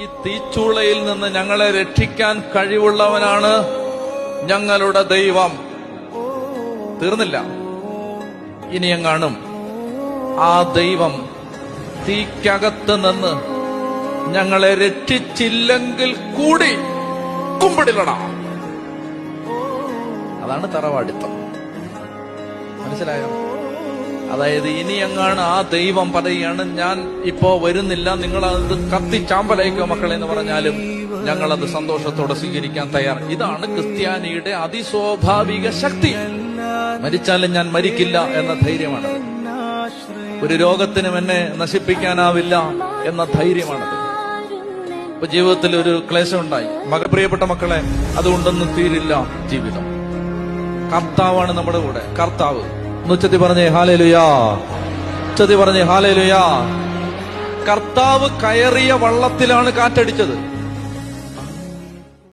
ഈ തീച്ചൂളയിൽ നിന്ന് ഞങ്ങളെ രക്ഷിക്കാൻ കഴിവുള്ളവനാണ് ഞങ്ങളുടെ ദൈവം. തീർന്നില്ല. ഇനിയെങ്ങാനും ആ ദൈവം തീക്കകത്ത് നിന്ന് ഞങ്ങളെ രക്ഷിച്ചില്ലെങ്കിൽ കൂടി കുമ്പിടിലട അതാണ് തറവാടിത്തം. മനസ്സിലായോ? അതായത് ഇനി എങ്ങാണ് ആ ദൈവം പറയുകയാണ് ഞാൻ ഇപ്പോ വരുന്നില്ല നിങ്ങൾ അത് കത്തി ചാമ്പലയ്ക്കോ മക്കളെ എന്ന് പറഞ്ഞാലും ഞങ്ങൾ അത് സന്തോഷത്തോടെ സ്വീകരിക്കാൻ തയ്യാർ. ഇതാണ് ക്രിസ്ത്യാനിയുടെ അതിസ്വാഭാവിക ശക്തി. മരിച്ചാലും ഞാൻ മരിക്കില്ല എന്ന ധൈര്യമാണ്. ഒരു രോഗത്തിനും എന്നെ നശിപ്പിക്കാനാവില്ല എന്ന ധൈര്യമാണ് ഇപ്പൊ ജീവിതത്തിൽ ഒരു ക്ലേശം ഉണ്ടായി. മക പ്രിയപ്പെട്ട മക്കളെ അതുകൊണ്ടൊന്നും തീരില്ല ജീവിതം. കർത്താവാണ് നമ്മുടെ കൂടെ. കർത്താവ് ഉച്ചത്തി പറഞ്ഞേ ഹാലേലുയാ. ഉച്ചത്തി പറഞ്ഞേ ഹാലേലുയാ. കർത്താവ് കയറിയ വള്ളത്തിലാണ് കാറ്റടിച്ചത്.